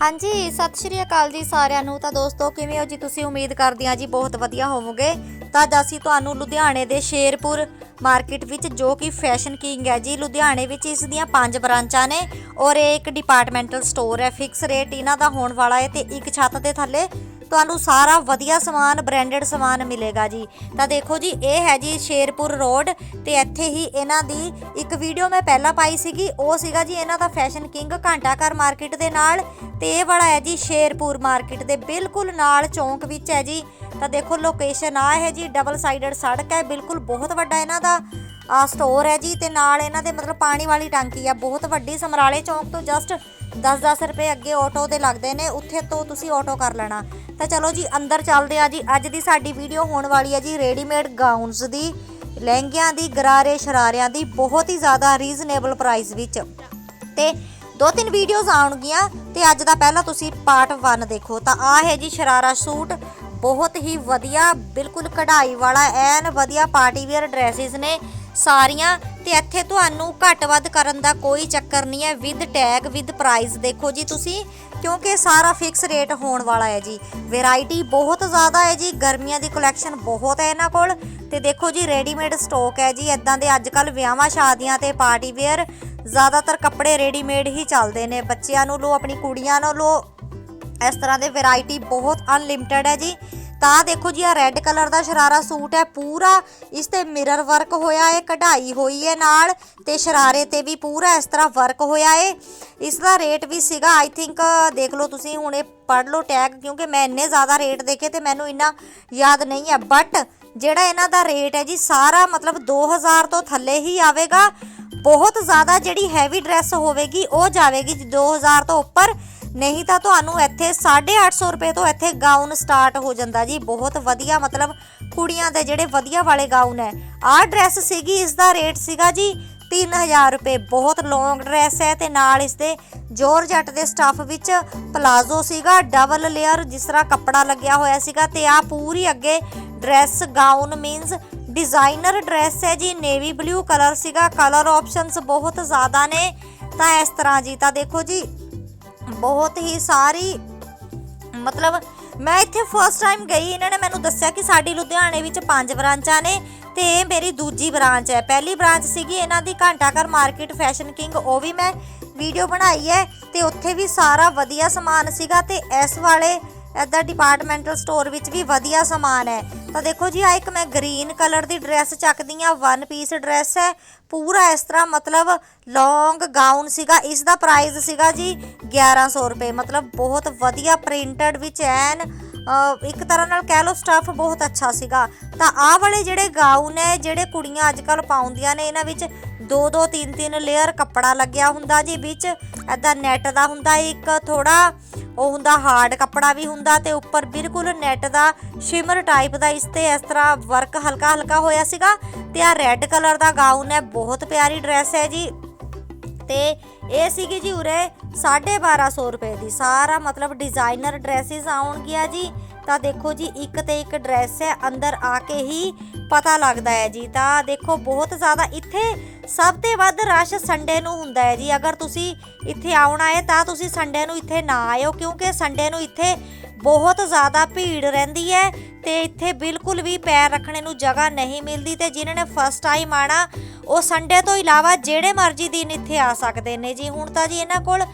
ਹਾਂਜੀ, ਸਤਿ ਸ਼੍ਰੀ ਅਕਾਲ ਜੀ ਸਾਰਿਆਂ ਨੂੰ। ਤਾਂ ਦੋਸਤੋ, ਕਿਵੇਂ ਹੋ ਜੀ ਤੁਸੀਂ? ਉਮੀਦ ਕਰਦੀ ਹਾਂ ਜੀ ਬਹੁਤ ਵਧੀਆ ਹੋਵੋਗੇ। ਤਾਂ ਅੱਜ ਅਸੀਂ ਤੁਹਾਨੂੰ ਲੁਧਿਆਣੇ ਦੇ ਸ਼ੇਰਪੁਰ ਮਾਰਕੀਟ ਵਿੱਚ ਜੋ ਕਿ ਫੈਸ਼ਨ ਕਿੰਗ ਹੈ ਜੀ, ਲੁਧਿਆਣੇ ਵਿੱਚ ਇਸ ਦੀਆਂ ਪੰਜ ਬ੍ਰਾਂਚਾਂ ਨੇ ਔਰ ਇਹ ਇੱਕ ਡਿਪਾਰਟਮੈਂਟਲ ਸਟੋਰ ਹੈ। ਫਿਕਸ ਰੇਟ ਇਹਨਾਂ ਦਾ ਹੋਣ ਵਾਲਾ ਹੈ ਤੇ ਇੱਕ ਛੱਤ ਦੇ ਥੱਲੇ ਤੁਹਾਨੂੰ ਸਾਰਾ ਵਧੀਆ ਸਮਾਨ ਬ੍ਰਾਂਡਡ ਸਮਾਨ ਮਿਲੇਗਾ ਜੀ। ਤਾਂ ਦੇਖੋ ਜੀ, ਇਹ ਹੈ ਜੀ ਸ਼ੇਰਪੁਰ ਰੋਡ ਤੇ ਇੱਥੇ ਹੀ ਇਹਨਾਂ ਦੀ ਇੱਕ ਵੀਡੀਓ ਮੈਂ ਪਹਿਲਾਂ ਪਾਈ ਸੀਗੀ। ਉਹ ਸੀਗਾ ਜੀ ਇਹਨਾਂ ਦਾ ਫੈਸ਼ਨ ਕਿੰਗ ਘੰਟਾਘਰ ਮਾਰਕੀਟ ਦੇ ਨਾਲ ਤੇ ਇਹ ਵਾਲਾ ਹੈ ਜੀ ਸ਼ੇਰਪੁਰ ਮਾਰਕੀਟ ਦੇ ਬਿਲਕੁਲ ਨਾਲ ਚੌਂਕ ਵਿੱਚ ਹੈ ਜੀ। ਤਾਂ ਦੇਖੋ ਲੋਕੇਸ਼ਨ ਆ ਹੈ ਜੀ ਡਬਲ ਸਾਈਡਡ ਸੜਕ ਹੈ, ਬਿਲਕੁਲ ਬਹੁਤ ਵੱਡਾ ਇਹਨਾਂ ਦਾ ਆ ਸਟੋਰ ਹੈ ਜੀ ਤੇ ਨਾਲ ਇਹਨਾਂ ਦੇ ਮਤਲਬ ਪਾਣੀ ਵਾਲੀ ਟਾਂਕੀ ਆ, ਬਹੁਤ ਵੱਡੀ ਸਮਰਾਲੇ ਚੌਂਕ ਤੋਂ ਜਸਟ 10-10 ਰੁਪਏ ਅੱਗੇ ਆਟੋ ਦੇ ਲੱਗਦੇ ਨੇ, ਉੱਥੇ ਤੋਂ ਤੁਸੀਂ ਆਟੋ ਕਰ ਲੈਣਾ। ਤਾਂ ਚਲੋ ਜੀ, ਅੰਦਰ ਚੱਲਦੇ ਆ ਜੀ। ਅੱਜ ਦੀ ਸਾਡੀ ਵੀਡੀਓ ਹੋਣ ਵਾਲੀ ਹੈ ਜੀ ਰੈਡੀਮੇਡ ਗਾਊਨਸ ਦੀ, ਲਹਿੰਗਿਆਂ ਦੀ, ਗਰਾਰੇ, ਸ਼ਰਾਰਿਆਂ ਦੀ, ਬਹੁਤ ਹੀ ਜ਼ਿਆਦਾ ਰੀਜ਼ਨੇਬਲ ਪ੍ਰਾਈਸ ਵਿੱਚ। ਤੇ ਦੋ ਤਿੰਨ ਵੀਡੀਓਜ਼ ਆਉਣਗੀਆਂ ਤੇ ਅੱਜ ਦਾ ਪਹਿਲਾ ਤੁਸੀਂ ਪਾਰਟ 1 ਦੇਖੋ। ਤਾਂ ਆ ਹੈ ਜੀ ਸ਼ਰਾਰਾ ਸੂਟ। ਬਹੁਤ ਹੀ ਵਧੀਆ, ਬਿਲਕੁਲ ਕਢਾਈ ਵਾਲਾ, ਐਨ ਵਧੀਆ ਪਾਰਟੀ ਵੇਅਰ ਡਰੈਸਿਸ ਨੇ। ਸਾਰੀਆਂ ਤੇ ਇੱਥੇ ਤੁਹਾਨੂੰ ਘੱਟ ਵੱਧ ਕਰਨ ਦਾ ਕੋਈ ਚੱਕਰ ਨਹੀਂ ਹੈ। ਵਿਦ ਟੈਗ ਵਿਦ ਪ੍ਰਾਈਸ ਦੇਖੋ ਜੀ ਤੁਸੀਂ, ਕਿਉਂਕਿ ਸਾਰਾ ਫਿਕਸ ਰੇਟ ਹੋਣ ਵਾਲਾ ਹੈ ਜੀ। ਵੈਰਾਈਟੀ ਬਹੁਤ ਜ਼ਿਆਦਾ ਹੈ ਜੀ, ਗਰਮੀਆਂ ਦੀ ਕਲੈਕਸ਼ਨ ਬਹੁਤ ਹੈ ਇਹਨਾਂ ਕੋਲ। ਤੇ ਦੇਖੋ ਜੀ ਰੈਡੀਮੇਡ ਸਟਾਕ ਹੈ ਜੀ ਇਦਾਂ ਦੇ ਅੱਜ ਕੱਲ ਵਿਆਹਾਂ, ਸ਼ਾਦੀਆਂ ਤੇ ਪਾਰਟੀ ਵੇਅਰ ਜ਼ਿਆਦਾਤਰ ਕੱਪੜੇ ਰੈਡੀਮੇਡ ਹੀ ਚੱਲਦੇ ਨੇ। ਬੱਚਿਆਂ ਨੂੰ ਲੋ ਆਪਣੀ ਕੁੜੀਆਂ ਨੂੰ ਲੋ ਇਸ ਤਰ੍ਹਾਂ ਦੇ ਵੈਰਾਈਟੀ ਬਹੁਤ ਅਨਲਿਮਟਿਡ ਹੈ ਜੀ। ਤਾਂ ਦੇਖੋ ਜੀ ਆ ਰੈੱਡ ਕਲਰ ਦਾ ਸ਼ਰਾਰਾ ਸੂਟ ਹੈ, ਪੂਰਾ ਇਸ ਤੇ ਮਿਰਰ ਵਰਕ ਹੋਇਆ ਹੈ, ਕਢਾਈ ਹੋਈ ਹੈ ਨਾਲ ਤੇ ਸ਼ਰਾਰੇ ਤੇ ਵੀ ਪੂਰਾ ਇਸ ਤਰ੍ਹਾਂ ਵਰਕ ਹੋਇਆ ਹੈ। ਇਸ ਦਾ ਰੇਟ ਵੀ ਸੀਗਾ ਆਈ ਥਿੰਕ ਦੇਖ ਲਓ ਤੁਸੀਂ ਹੁਣ ਇਹ ਪੜ੍ਹ ਲਓ ਟੈਗ, ਕਿਉਂਕਿ ਮੈਂ ਇੰਨੇ ਜ਼ਿਆਦਾ ਰੇਟ ਦੇਖੇ ਤੇ ਮੈਨੂੰ ਇੰਨਾ ਯਾਦ ਨਹੀਂ ਹੈ। ਬਟ ਜਿਹੜਾ ਇਹਨਾਂ ਦਾ ਰੇਟ ਹੈ ਜੀ, ਸਾਰਾ ਮਤਲਬ 2000 ਤੋਂ ਥੱਲੇ ਹੀ ਆਵੇਗਾ। ਬਹੁਤ ਜ਼ਿਆਦਾ ਜਿਹੜੀ ਹੈਵੀ ਡਰੈਸ ਹੋਵੇਗੀ, ਉਹ ਜਾਵੇਗੀ ਜੀ 2000 ਤੋਂ ਉੱਪਰ। ਨਹੀਂ ਤਾਂ ਤੁਹਾਨੂੰ ਇੱਥੇ 850 ਰੁਪਏ ਤੋਂ ਇੱਥੇ ਗਾਊਨ ਸਟਾਰਟ ਹੋ ਜਾਂਦਾ ਜੀ। ਬਹੁਤ ਵਧੀਆ, ਮਤਲਬ ਕੁੜੀਆਂ ਦੇ ਜਿਹੜੇ ਵਧੀਆ ਵਾਲੇ ਗਾਊਨ ਹੈ। ਆਹ ਡਰੈਸ ਸੀਗੀ ਇਸ ਦਾ ਰੇਟ ਸੀਗਾ ਜੀ 3000 ਰੁਪਏ। ਬਹੁਤ ਲੌਂਗ ਡਰੈਸ ਹੈ ਤੇ ਨਾਲ ਇਸ ਦੇ ਜੋਰਜੱਟ ਦੇ ਸਟੱਫ ਵਿੱਚ ਪਲਾਜ਼ੋ ਸੀਗਾ ਡਬਲ ਲੇਅਰ ਜਿਸ ਤਰ੍ਹਾਂ ਕੱਪੜਾ ਲੱਗਿਆ ਹੋਇਆ ਸੀਗਾ ਤੇ ਆ ਪੂਰੀ ਅੱਗੇ dress gown means designer dress ਹੈ ਜੀ। ਨੇਵੀ ਬਲੂ ਕਲਰ ਸੀਗਾ। ਕਲਰ ਆਪਸ਼ਨਸ ਬਹੁਤ ਜ਼ਿਆਦਾ ਨੇ। ਤਾਂ ਇਸ ਤਰ੍ਹਾਂ ਜੀ। ਤਾਂ ਦੇਖੋ ਜੀ ਬਹੁਤ ਹੀ ਸਾਰੀ, ਮਤਲਬ ਮੈਂ ਇੱਥੇ ਫਸਟ ਟਾਈਮ ਗਈ, ਇਹਨਾਂ ਨੇ ਮੈਨੂੰ ਦੱਸਿਆ ਕਿ ਸਾਡੀ ਲੁਧਿਆਣੇ ਵਿੱਚ ਪੰਜ ਬ੍ਰਾਂਚਾਂ ਨੇ ਤੇ ਇਹ ਮੇਰੀ ਦੂਜੀ ਬ੍ਰਾਂਚ ਹੈ। ਪਹਿਲੀ ਬ੍ਰਾਂਚ ਸੀਗੀ ਇਹਨਾਂ ਦੀ ਘੰਟਾਘਰ ਮਾਰਕੀਟ ਫੈਸ਼ਨ ਕਿੰਗ ਉਹ ਵੀ ਮੈਂ ਵੀਡੀਓ ਬਣਾਈ ਹੈ ਤੇ ਉੱਥੇ ਵੀ ਸਾਰਾ ਵਧੀਆ ਸਮਾਨ ਸੀਗਾ ਤੇ ਇਸ ਵਾਲੇ ਇੱਦਾਂ ਡਿਪਾਰਟਮੈਂਟਲ ਸਟੋਰ ਵਿੱਚ ਵੀ ਵਧੀਆ ਸਮਾਨ ਹੈ। ਤਾਂ ਦੇਖੋ ਜੀ ਆ ਇੱਕ ਮੈਂ ਗ੍ਰੀਨ ਕਲਰ ਦੀ ਡਰੈਸ ਚੱਕਦੀ ਆ ਵਨ ਪੀਸ ਡਰੈਸ ਹੈ। ਪੂਰਾ ਇਸ ਤਰ੍ਹਾਂ ਮਤਲਬ ਲੌਂਗ ਗਾਊਨ ਸੀਗਾ ਇਸ ਦਾ ਪ੍ਰਾਈਸ ਸੀਗਾ ਜੀ 1100 ਰੁਪਏ। ਮਤਲਬ ਬਹੁਤ ਵਧੀਆ ਪ੍ਰਿੰਟਡ ਵਿੱਚ ਐਨ ਇੱਕ ਤਰ੍ਹਾਂ ਨਾਲ ਕਹਿ ਲਓ ਸਟੱਫ ਬਹੁਤ ਅੱਛਾ ਸੀਗਾ। ਤਾਂ ਆਹ ਵਾਲੇ ਜਿਹੜੇ ਗਾਊਨ ਹੈ, ਜਿਹੜੇ ਕੁੜੀਆਂ ਅੱਜ ਕੱਲ ਪਾਉਂਦੀਆਂ ਨੇ, ਇਹਨਾਂ ਵਿੱਚ ਦੋ ਦੋ, ਤਿੰਨ ਤਿੰਨ ਲੇਅਰ ਕੱਪੜਾ ਲੱਗਿਆ ਹੁੰਦਾ ਜੀ, ਵਿੱਚ ਐਦਾਂ ਨੈਟ ਦਾ ਹੁੰਦਾ, ਇੱਕ ਥੋੜਾ ਉਹ ਹੁੰਦਾ ਹਾਰਡ ਕੱਪੜਾ ਵੀ ਹੁੰਦਾ ਤੇ ਉੱਪਰ ਬਿਲਕੁਲ ਨੈਟ ਦਾ ਸ਼ਿਮਰ ਟਾਈਪ ਦਾ ਇਸ ਤੇ ਇਸ ਤਰ੍ਹਾਂ ਵਰਕ ਹਲਕਾ ਹਲਕਾ ਹੋਇਆ ਸੀਗਾ ਤੇ ਆ ਰੈੱਡ ਕਲਰ ਦਾ ਗਾਊਨ ਹੈ, ਬਹੁਤ ਪਿਆਰੀ ਡਰੈਸ ਹੈ ਜੀ। ਤੇ ਇਹ ਸੀਗੀ ਜੀ ਉਰੇ 1250 ਰੁਪਏ ਦੀ। ਸਾਰਾ ਮਤਲਬ ਡਿਜ਼ਾਈਨਰ ਡਰੈਸਿਸ ਆਉਣਗੀਆਂ ਜੀ। ਤਾਂ ਦੇਖੋ ਜੀ, ਇੱਕ ਤੇ ਇੱਕ ਡਰੈਸ ਹੈ, ਅੰਦਰ ਆ ਕੇ ਹੀ ਪਤਾ ਲੱਗਦਾ ਹੈ ਜੀ। ਤਾਂ ਦੇਖੋ, ਬਹੁਤ ਜ਼ਿਆਦਾ ਇੱਥੇ ਸਭ ਤੋਂ ਵੱਧ ਰਸ਼ ਸੰਡੇ ਨੂੰ ਹੁੰਦਾ ਹੈ ਜੀ। ਅਗਰ ਤੁਸੀਂ ਇੱਥੇ ਆਉਣਾ ਹੈ, ਤਾਂ ਤੁਸੀਂ ਸੰਡੇ ਨੂੰ ਇੱਥੇ ਨਾ ਆਇਓ, ਕਿਉਂਕਿ ਸੰਡੇ ਨੂੰ ਇੱਥੇ ਬਹੁਤ ਜ਼ਿਆਦਾ ਭੀੜ ਰਹਿੰਦੀ ਹੈ ਤੇ ਇੱਥੇ ਬਿਲਕੁਲ ਵੀ ਪੈਰ ਰੱਖਣੇ ਨੂੰ ਜਗ੍ਹਾ ਨਹੀਂ ਮਿਲਦੀ ਤੇ ਜਿਨ੍ਹਾਂ ਨੇ ਫਸਟ ਟਾਈਮ ਆਣਾ ਉਹ ਸੰਡੇ ਤੋਂ ਇਲਾਵਾ ਜਿਹੜੇ ਮਰਜ਼ੀ ਦਿਨ ਇੱਥੇ ਆ ਸਕਦੇ ਨੇ ਜੀ। ਹੁਣ ਤਾਂ ਜੀ ਇਹਨਾਂ ਕੋਲ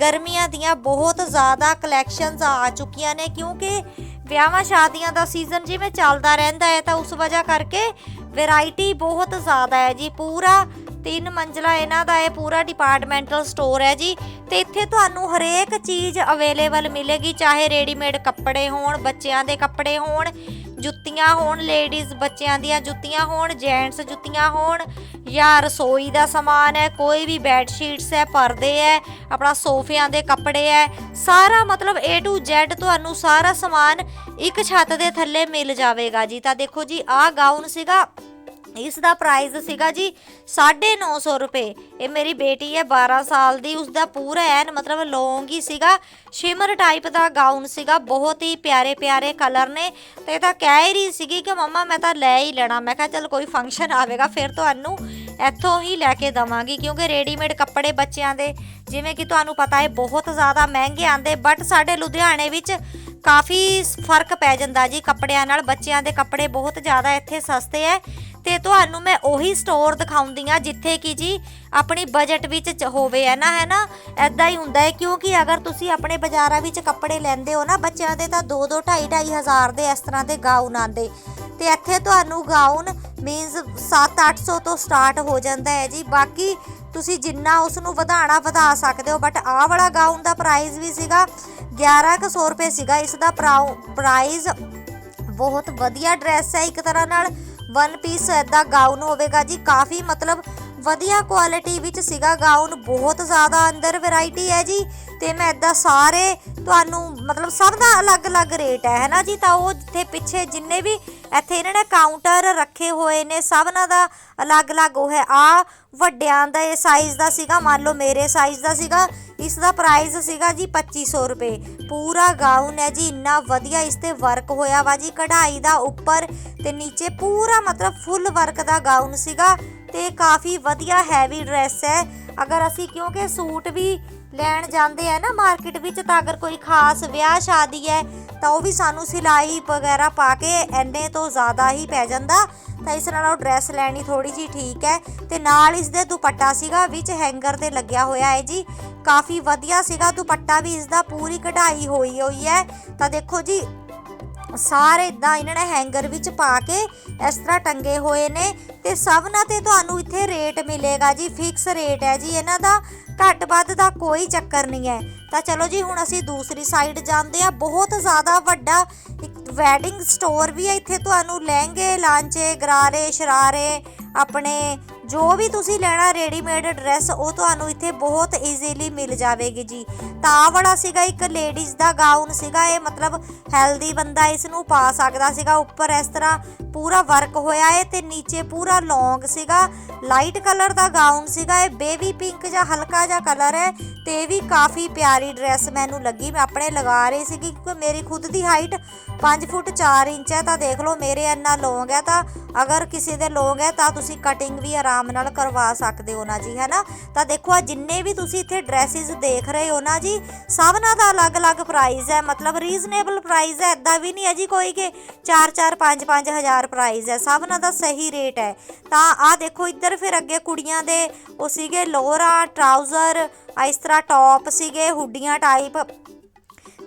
ਗਰਮੀਆਂ ਦੀਆਂ ਬਹੁਤ ਜ਼ਿਆਦਾ ਕਲੈਕਸ਼ਨਸ ਆ ਚੁੱਕੀਆਂ ਨੇ, ਕਿਉਂਕਿ ਵਿਆਹਾਂ ਸ਼ਾਦੀਆਂ ਦਾ ਸੀਜ਼ਨ ਜਿਵੇਂ ਚੱਲਦਾ ਰਹਿੰਦਾ ਹੈ, ਤਾਂ ਉਸ ਵਜ੍ਹਾ ਕਰਕੇ ਵੈਰਾਈਟੀ ਬਹੁਤ ਜ਼ਿਆਦਾ ਹੈ ਜੀ। ਪੂਰਾ ਤਿੰਨ ਮੰਜ਼ਲਾ ਇਹਨਾਂ ਦਾ ਇਹ ਪੂਰਾ ਡਿਪਾਰਟਮੈਂਟਲ ਸਟੋਰ ਹੈ ਜੀ। ਤੇ ਇੱਥੇ ਤੁਹਾਨੂੰ ਹਰੇਕ ਚੀਜ਼ ਅਵੇਲੇਬਲ ਮਿਲੇਗੀ, ਚਾਹੇ ਰੈਡੀਮੇਡ ਕੱਪੜੇ ਹੋਣ, ਬੱਚਿਆਂ ਦੇ ਕੱਪੜੇ ਹੋਣ ਜੁੱਤੀਆਂ ਹੋਣ ਲੇਡੀਜ਼ ਬੱਚਿਆਂ ਦੀਆਂ ਜੁੱਤੀਆਂ ਹੋਣ ਜੈਂਟਸ ਜੁੱਤੀਆਂ ਹੋਣ। ਜਾਂ ਰਸੋਈ ਦਾ ਸਮਾਨ ਹੈ, ਕੋਈ ਵੀ ਬੈੱਡ ਸ਼ੀਟਸ ਹੈ, ਪਰਦੇ ਹੈ, ਆਪਣਾ ਸੋਫਿਆਂ ਦੇ ਕੱਪੜੇ ਹੈ, ਸਾਰਾ ਮਤਲਬ A to Z ਤੁਹਾਨੂੰ ਸਾਰਾ ਸਮਾਨ ਇੱਕ ਛੱਤ ਦੇ ਥੱਲੇ ਮਿਲ ਜਾਵੇਗਾ ਜੀ। ਤਾਂ ਦੇਖੋ ਜੀ, ਆਹ ਗਾਊਨ ਸੀਗਾ ਇਸ ਦਾ ਪ੍ਰਾਈਸ ਸੀਗਾ ਜੀ 950 ਰੁਪਏ। ਇਹ ਮੇਰੀ ਬੇਟੀ ਹੈ 12 ਸਾਲ ਦੀ ਉਸ ਦਾ ਪੂਰਾ ਐਨ ਮਤਲਬ ਲੌਂਗ ਹੀ ਸੀਗਾ। ਸ਼ਿਮਰ ਟਾਈਪ ਦਾ ਗਾਊਨ ਸੀਗਾ, ਬਹੁਤ ਹੀ ਪਿਆਰੇ ਪਿਆਰੇ ਕਲਰ ਨੇ। ਤੇ ਇਹ ਤਾਂ ਕਹਿ ਰਹੀ ਸੀਗੀ ਕਿ ਮੰਮਾ ਮੈਂ ਤਾਂ ਲੈ ਹੀ ਲੈਣਾ। ਮੈਂ ਕਿਹਾ ਚਲ ਕੋਈ ਫੰਕਸ਼ਨ ਆਵੇਗਾ, ਫਿਰ ਤੁਹਾਨੂੰ ਇੱਥੋਂ ਹੀ ਲੈ ਕੇ ਦਵਾਂਗੀ, ਕਿਉਂਕਿ ਰੈਡੀਮੇਡ ਕੱਪੜੇ ਬੱਚਿਆਂ ਦੇ, ਜਿਵੇਂ ਕਿ ਤੁਹਾਨੂੰ ਪਤਾ ਹੈ ਬਹੁਤ ਜ਼ਿਆਦਾ ਮਹਿੰਗੇ ਆਂਦੇ ਬਟ ਸਾਡੇ ਲੁਧਿਆਣੇ ਵਿੱਚ ਕਾਫੀ ਫ਼ਰਕ ਪੈ ਜਾਂਦਾ ਜੀ ਕੱਪੜਿਆਂ ਨਾਲ। ਬੱਚਿਆਂ ਦੇ ਕੱਪੜੇ ਬਹੁਤ ਜ਼ਿਆਦਾ ਇੱਥੇ ਸਸਤੇ ਐ ਤੇ ਤੁਹਾਨੂੰ ਮੈਂ ਉਹੀ ਸਟੋਰ ਦਿਖਾਉਂਦੀ ਆ ਜਿੱਥੇ ਕਿ ਜੀ ਆਪਣੀ ਬਜਟ ਵਿੱਚ ਹੋਵੇ, ਹੈ ਨਾ ਹੈ ਨਾ? ਐਦਾਂ ਹੀ ਹੁੰਦਾ ਹੈ, ਕਿਉਂਕਿ ਅਗਰ ਤੁਸੀਂ ਆਪਣੇ ਬਾਜ਼ਾਰਾਂ ਵਿੱਚ ਕੱਪੜੇ ਲੈਂਦੇ ਹੋ ਨਾ, ਬੱਚਿਆਂ ਦੇ ਤਾਂ 2 2 2.5 2.5 ਹਜ਼ਾਰ ਦੇ ਇਸ ਤਰ੍ਹਾਂ ਦੇ ਗਾਊਨ ਆਂਦੇ ਤੇ ਇੱਥੇ ਤੁਹਾਨੂੰ ਗਾਊਨ ਮੀਨਸ 7-800 ਤੋਂ ਸਟਾਰਟ ਹੋ ਜਾਂਦਾ ਹੈ ਜੀ। ਬਾਕੀ ਤੁਸੀਂ ਜਿੰਨਾ ਉਸ ਨੂੰ ਵਧਾਣਾ ਵਧਾ ਸਕਦੇ ਹੋ ਬਟ ਆਹ ਵਾਲਾ ਗਾਊਨ ਦਾ ਪ੍ਰਾਈਸ ਵੀ ਸੀਗਾ 1100 ਰੁਪਏ ਸੀਗਾ। ਇਸ ਦਾ ਪ੍ਰਾਈਸ ਬਹੁਤ ਵਧੀਆ ਡਰੈਸ ਹੈ, ਇੱਕ ਤਰ੍ਹਾਂ ਨਾਲ ਵਨ ਪੀਸ ਐਦਾ ਗਾਊਨ ਹੋਵੇਗਾ ਜੀ। ਕਾਫੀ ਮਤਲਬ ਵਧੀਆ ਕੁਆਲਿਟੀ ਵਿੱਚ ਸੀਗਾ ਗਾਊਨ ਬਹੁਤ ਜ਼ਿਆਦਾ ਅੰਦਰ ਵੈਰਾਈਟੀ ਹੈ ਜੀ। ਤੇ ਮੈਂ ਐਦਾਂ ਸਾਰੇ ਤੁਹਾਨੂੰ ਮਤਲਬ ਸਭ ਦਾ ਅਲੱਗ-ਅਲੱਗ ਰੇਟ ਹੈ, ਹੈਨਾ ਜੀ? ਤਾਂ ਉਹ ਜਿੱਥੇ ਪਿੱਛੇ ਜਿੰਨੇ ਵੀ ਇੱਥੇ ਇਹਨਾਂ ਨੇ ਕਾਊਂਟਰ ਰੱਖੇ ਹੋਏ ਨੇ ਸਭਨਾਂ ਦਾ ਅਲੱਗ-ਅਲੱਗ ਉਹ ਹੈ। ਆ ਵੱਡਿਆਂ ਦਾ ਇਹ ਸਾਈਜ਼ ਦਾ ਸੀਗਾ। ਮੰਨ ਲਓ ਮੇਰੇ ਸਾਈਜ਼ ਦਾ ਸੀਗਾ। ਇਸ ਦਾ ਪ੍ਰਾਈਸ ਸੀਗਾ ਜੀ 2500 ਰੁਪਏ। ਪੂਰਾ ਗਾਊਨ ਹੈ ਜੀ, ਇੰਨਾ ਵਧੀਆ ਇਸ ਤੇ ਵਰਕ ਹੋਇਆ ਵਾ ਜੀ। ਕਢਾਈ ਦਾ ਉੱਪਰ ਤੇ ਨੀਚੇ ਪੂਰਾ ਮਤਲਬ ਫੁੱਲ ਵਰਕ ਦਾ ਗਾਊਨ ਸੀਗਾ ਤੇ ਕਾਫੀ ਵਧੀਆ ਹੈਵੀ ਡਰੈਸ ਹੈ। ਅਗਰ ਅਸੀਂ ਕਿਉਂਕਿ ਸੂਟ ਵੀ ਲੈਣ ਜਾਂਦੇ ਆ ਨਾ ਮਾਰਕੀਟ ਵਿੱਚ ਤਾਂ ਅਗਰ ਕੋਈ ਖਾਸ ਵਿਆਹ ਸ਼ਾਦੀ ਹੈ, ਤਾਂ ਉਹ ਵੀ ਸਾਨੂੰ ਸਿਲਾਈ ਵਗੈਰਾ ਪਾ ਕੇ ਐਨੇ ਤੋਂ ਜ਼ਿਆਦਾ ਹੀ ਪੈ ਜਾਂਦਾ। ਤਾਂ ਇਸ ਨਾਲ ਉਹ ਡਰੈਸ ਲੈਣੀ ਥੋੜੀ ਜੀ ਠੀਕ ਹੈ ਤੇ ਨਾਲ ਇਸ ਦੇ ਦੁਪੱਟਾ ਸੀਗਾ, ਵਿੱਚ ਹੈਂਗਰ ਤੇ ਲੱਗਿਆ ਹੋਇਆ ਹੈ ਜੀ। ਕਾਫੀ ਵਧੀਆ ਸੀਗਾ, ਦੁਪੱਟਾ ਵੀ ਇਸ ਦਾ ਪੂਰੀ ਕਢਾਈ ਹੋਈ ਹੋਈ ਹੈ। ਤਾਂ ਦੇਖੋ ਜੀ, ਸਾਰੇ ਇਦਾਂ ਇਹਨਾਂ ਨੇ ਹੈਂਗਰ ਵਿੱਚ ਪਾ ਕੇ ਇਸ ਤਰ੍ਹਾਂ ਟੰਗੇ ਹੋਏ ਨੇ ਤੇ ਸਭਨਾਂ ਤੇ ਤੁਹਾਨੂੰ ਇੱਥੇ ਰੇਟ ਮਿਲੇਗਾ ਜੀ ਫਿਕਸ ਰੇਟ ਹੈ ਜੀ, ਇਹਨਾਂ ਦਾ ਘੱਟ ਵੱਧ ਦਾ ਕੋਈ ਚੱਕਰ ਨਹੀਂ ਹੈ। ਤਾਂ ਚਲੋ ਜੀ, ਹੁਣ ਅਸੀਂ ਦੂਸਰੀ ਸਾਈਡ ਜਾਂਦੇ ਆ ਬਹੁਤ ਜ਼ਿਆਦਾ ਵੱਡਾ ਇੱਕ ਵੈਡਿੰਗ ਸਟੋਰ ਵੀ ਹੈ, ਇੱਥੇ ਤੁਹਾਨੂੰ ਲਹਿੰਗੇ, ਲਾਂਚੇ, ਗਰਾਰੇ, ਸ਼ਰਾਰੇ, ਆਪਣੇ ਜੋ ਵੀ ਤੁਸੀਂ ਲੈਣਾ ਰੈਡੀਮੇਡ ਡਰੈਸ ਉਹ ਤੁਹਾਨੂੰ ਇੱਥੇ ਬਹੁਤ ਈਜ਼ੀਲੀ ਮਿਲ ਜਾਵੇਗੀ ਜੀ। ਤਾਂ ਆਹ ਵਾਲਾ ਸੀਗਾ ਇੱਕ ਲੇਡੀਜ਼ ਦਾ ਗਾਊਨ ਸੀਗਾ, ਇਹ ਮਤਲਬ ਹੈਲਦੀ ਬੰਦਾ ਇਸ ਨੂੰ ਪਾ ਸਕਦਾ ਸੀਗਾ। ਉੱਪਰ ਇਸ ਤਰ੍ਹਾਂ ਪੂਰਾ ਵਰਕ ਹੋਇਆ ਹੈ ਤੇ ਨੀਚੇ ਪੂਰਾ ਲੌਂਗ ਸੀਗਾ। ਲਾਈਟ ਕਲਰ ਦਾ ਗਾਊਨ ਸੀਗਾ, ਇਹ ਬੇਬੀ ਪਿੰਕ ਜਾਂ ਹਲਕਾ ਜਿਹਾ ਕਲਰ ਹੈ ਤੇ ਇਹ ਵੀ ਕਾਫੀ ਪਿਆਰੀ ਡਰੈਸ ਮੈਨੂੰ ਲੱਗੀ। ਮੈਂ ਆਪਣੇ ਲਗਾ ਰਹੀ ਸੀਗੀ ਕਿਉਂਕਿ ਮੇਰੀ ਖੁਦ ਦੀ ਹਾਈਟ 5 ਫੁੱਟ 4 ਇੰਚ ਹੈ, ਤਾਂ ਦੇਖ ਲਓ ਮੇਰੇ ਇੰਨਾ ਲੌਂਗ ਹੈ, ਤਾਂ ਅਗਰ ਕਿਸੇ ਦੇ ਲੌਂਗ ਹੈ, ਤਾਂ ਤੁਸੀਂ ਕਟਿੰਗ ਵੀ ਆਰਾਮ ਨਾਲ ਕਰਵਾ ਸਕਦੇ ਹੋ ਨਾ ਜੀ ਹੈ ਨਾ ਤਾਂ ਦੇਖੋ ਆ ਜਿੰਨੇ ਵੀ ਤੁਸੀਂ ਇੱਥੇ ਡਰੈਸਿਸ ਦੇਖ ਰਹੇ ਹੋ ਨਾ ਜੀ ਸਭਨਾਂ ਦਾ ਅਲੱਗ-ਅਲੱਗ ਪ੍ਰਾਈਸ ਹੈ। ਮਤਲਬ ਰੀਜ਼ਨੇਬਲ ਪ੍ਰਾਈਸ ਹੈ ਐਦਾਂ ਵੀ ਨਹੀਂ ਹੈ ਜੀ ਕੋਈ ਕਿ 4-4 5-5 ਹਜ਼ਾਰ ਪ੍ਰਾਈਸ ਹੈ। ਸਭਨਾਂ ਦਾ ਸਹੀ ਰੇਟ ਹੈ। ਤਾਂ ਆ ਦੇਖੋ, ਇੱਧਰ ਫਿਰ ਅੱਗੇ ਕੁੜੀਆਂ ਦੇ ਉਹ ਸੀਗੇ ਲੋਅਰਾਂ ਟਰਾਊਜ਼ਰ ਇਸ ਤਰ੍ਹਾਂ ਟੌਪ ਸੀਗੇ, ਹੁੱਡੀਆਂ ਟਾਈਪ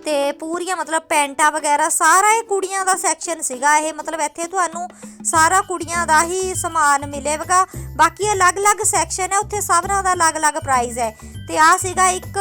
ਤੇ ਪੂਰੀਆਂ ਮਤਲਬ ਪੈਂਟਾ ਵਗੈਰਾ ਸਾਰਾ ਇਹ ਕੁੜੀਆਂ ਦਾ ਸੈਕਸ਼ਨ ਸੀਗਾ। ਇਹ ਮਤਲਬ ਇੱਥੇ ਤੁਹਾਨੂੰ ਸਾਰਾ ਕੁੜੀਆਂ ਦਾ ਹੀ ਸਮਾਨ ਮਿਲੇਗਾ। ਬਾਕੀ ਅਲੱਗ-ਅਲੱਗ ਸੈਕਸ਼ਨ ਹੈ, ਉੱਥੇ ਸਭਨਾਂ ਦਾ ਅਲੱਗ-ਅਲੱਗ ਪ੍ਰਾਈਸ ਹੈ। ਤੇ ਆ ਸੀਗਾ ਇੱਕ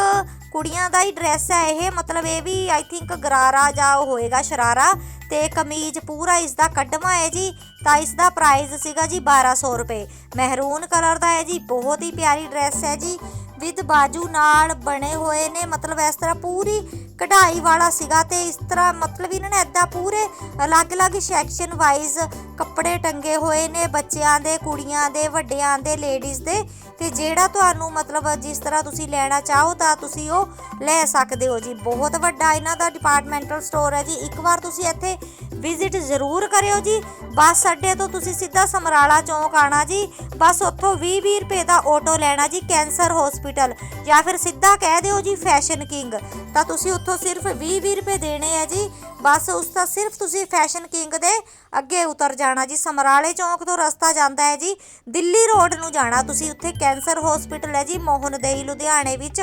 ਕੁੜੀਆਂ ਦਾ ਹੀ ਡਰੈਸ ਹੈ ਇਹ, ਮਤਲਬ ਇਹ ਵੀ ਆਈ ਥਿੰਕ ਗਰਾਰਾ ਜਾਂ ਉਹ ਹੋਏਗਾ ਸ਼ਰਾਰਾ। ਤੇ ਕਮੀਜ਼ ਪੂਰਾ ਇਸ ਦਾ ਕੱਢਵਾ ਹੈ ਜੀ, ਤਾਂ ਇਸ ਦਾ ਪ੍ਰਾਈਸ ਸੀਗਾ ਜੀ 1200 ਰੁਪਏ। ਮਹਿਰੂਨ ਕਲਰ ਦਾ ਹੈ ਜੀ, ਬਹੁਤ ਹੀ ਪਿਆਰੀ ਡਰੈਸ ਹੈ ਜੀ। ਵਿਦ ਬਾਜੂ ਨਾਲ ਬਣੇ ਹੋਏ ਨੇ, ਮਤਲਬ ਇਸ ਤਰ੍ਹਾਂ ਪੂਰੀ ਕਢਾਈ ਵਾਲਾ ਸੀਗਾ ਤੇ ਇਸ ਤਰ੍ਹਾਂ ਮਤਲਬ ਇਹਨਾਂ ਨੇ ਐਦਾਂ ਪੂਰੇ ਅਲੱਗ-ਅਲੱਗ ਸੈਕਸ਼ਨ ਵਾਈਜ਼ ਕੱਪੜੇ ਟੰਗੇ ਹੋਏ ਨੇ ਬੱਚਿਆਂ ਦੇ, ਕੁੜੀਆਂ ਦੇ, ਵੱਡਿਆਂ ਦੇ ਲੇਡੀਜ਼ ਦੇ ਤੇ ਜਿਹੜਾ ਤੁਹਾਨੂੰ ਮਤਲਬ ਜਿਸ ਤਰ੍ਹਾਂ ਤੁਸੀਂ ਲੈਣਾ ਚਾਹੋ ਤਾਂ ਤੁਸੀਂ ਉਹ ਲੈ ਸਕਦੇ ਹੋ ਜੀ। ਬਹੁਤ ਵੱਡਾ ਇਹਨਾਂ ਦਾ ਡਿਪਾਰਟਮੈਂਟਲ ਸਟੋਰ ਹੈ ਜੀ। ਇੱਕ ਵਾਰ ਤੁਸੀਂ ਇੱਥੇ ਵਿਜ਼ਿਟ ਜ਼ਰੂਰ ਕਰਿਓ ਜੀ। ਬੱਸ ਅੱਡੇ ਤੋਂ ਤੁਸੀਂ ਸਿੱਧਾ ਸਮਰਾਲਾ ਚੌਂਕ ਆਣਾ ਜੀ। ਬਸ ਉੱਥੋਂ 20-20 ਰੁਪਏ ਦਾ ਆਟੋ ਲੈਣਾ ਜੀ, ਕੈਂਸਰ ਹਸਪੀਟਲ ਜਾਂ ਫਿਰ ਸਿੱਧਾ ਕਹਿ ਦਿਓ ਜੀ ਫੈਸ਼ਨ ਕਿੰਗ ਤਾਂ ਤੁਸੀਂ ਉੱਥੋਂ ਸਿਰਫ 20-20 ਰੁਪਏ ਦੇਣੇ ਆ ਜੀ। ਬਸ ਉਸ ਦਾ ਸਿਰਫ ਤੁਸੀਂ ਫੈਸ਼ਨ ਕਿੰਗ ਦੇ ਅੱਗੇ ਉਤਰ ਜਾਣਾ ਜੀ। ਸਮਰਾਲੇ ਚੌਂਕ ਤੋਂ ਰਸਤਾ ਜਾਂਦਾ ਹੈ ਜੀ। ਦਿੱਲੀ ਰੋਡ ਨੂੰ ਜਾਣਾ ਤੁਸੀਂ। ਉੱਥੇ ਕੈਂਸਰ ਹਸਪੀਟਲ ਹੈ ਜੀ। ਮੋਹਨਦੇਈ ਲੁਧਿਆਣੇ ਵਿੱਚ।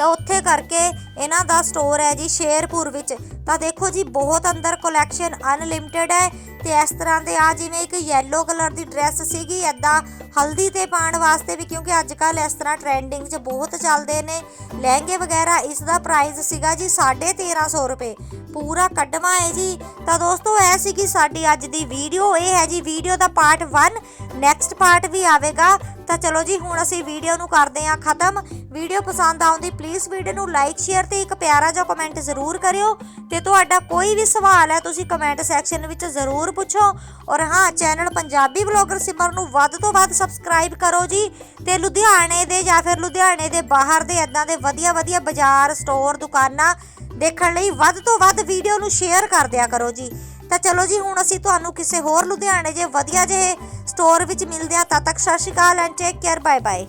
ਤਾਂ ਉੱਥੇ ਕਰਕੇ ਇਹਨਾਂ ਦਾ ਸਟੋਰ ਹੈ ਜੀ ਸ਼ੇਰਪੁਰ ਵਿੱਚ। ਤਾਂ ਦੇਖੋ ਜੀ, ਬਹੁਤ ਅੰਦਰ ਕਲੈਕਸ਼ਨ ਅਨਲਿਮਿਟਿਡ ਹੈ ਤੇ ਇਸ ਤਰ੍ਹਾਂ ਦੇ ਆ ਜਿਵੇਂ ਇੱਕ ਯੈਲੋ ਕਲਰ ਦੀ ਡਰੈਸ ਸੀਗੀ ਐਦਾਂ ਹਲਦੀ ਤੇ ਪਾਉਣ ਵਾਸਤੇ ਵੀ, ਕਿਉਂਕਿ ਅੱਜ ਕੱਲ ਇਸ ਤਰ੍ਹਾਂ ਟ੍ਰੈਂਡਿੰਗ 'ਚ ਬਹੁਤ ਚੱਲਦੇ ਨੇ। ਲਹਿੰਗੇ ਵਗੈਰਾ ਇਸ ਦਾ ਪ੍ਰਾਈਸ ਸੀਗਾ ਜੀ 1350 ਰੁਪਏ। ਪੂਰਾ ਕੱਢਵਾ ਹੈ ਜੀ। ਤਾਂ ਦੋਸਤੋ, ਇਹ ਸੀਗੀ ਸਾਡੀ ਅੱਜ ਦੀ ਵੀਡੀਓ ਇਹ ਹੈ ਜੀ ਵੀਡੀਓ ਦਾ ਪਾਰਟ 1 ਨੈਕਸਟ ਪਾਰਟ ਵੀ ਆਵੇਗਾ। ਤਾਂ ਚਲੋ ਜੀ, ਹੁਣ ਅਸੀਂ ਵੀਡੀਓ ਨੂੰ ਕਰਦੇ ਹਾਂ ਖਤਮ। ਵੀਡੀਓ ਪਸੰਦ ਆਉਂਦੀ ਪਲੀਜ਼ ਵੀਡੀਓ ਨੂੰ ਲਾਈਕ ਸ਼ੇਅਰ ਤੇ ਇੱਕ ਪਿਆਰਾ ਜਿਹਾ ਕਮੈਂਟ ਜ਼ਰੂਰ ਕਰਿਓ। ਤੇ ਤੁਹਾਡਾ ਕੋਈ ਵੀ ਸਵਾਲ ਹੈ, ਤੁਸੀਂ ਕਮੈਂਟ ਸੈਕਸ਼ਨ ਵਿੱਚ ਜ਼ਰੂਰ ਪੁੱਛੋ। ਔਰ ਹਾਂ ਚੈਨਲ ਪੰਜਾਬੀ ਬਲੌਗਰ ਸਿਮਰ ਨੂੰ ਵੱਧ ਤੋਂ ਵੱਧ ਸਬਸਕ੍ਰਾਈਬ ਕਰੋ ਜੀ। ਤੇ ਲੁਧਿਆਣੇ ਦੇ ਜਾਂ ਫਿਰ ਲੁਧਿਆਣੇ ਦੇ ਬਾਹਰ ਦੇ ਇਦਾਂ ਦੇ ਵਧੀਆ ਵਧੀਆ ਬਾਜ਼ਾਰ ਸਟੋਰ ਦੁਕਾਨਾਂ ਦੇਖਣ ਲਈ ਵੱਧ ਤੋਂ ਵੱਧ ਵੀਡੀਓ ਨੂੰ ਸ਼ੇਅਰ ਕਰ ਦਿਆ ਕਰੋ ਜੀ। ਤਾਂ ਚਲੋ ਜੀ, ਹੁਣ ਅਸੀਂ ਤੁਹਾਨੂੰ ਕਿਸੇ ਹੋਰ ਲੁਧਿਆਣੇ ਜੇ ਵਧੀਆ ਜੇ ਸਟੋਰ ਵਿੱਚ ਮਿਲਦੇ ਹਾਂ, ਤਦ ਤੱਕ ਸਤਿ ਸ਼੍ਰੀ ਅਕਾਲ and take care bye bye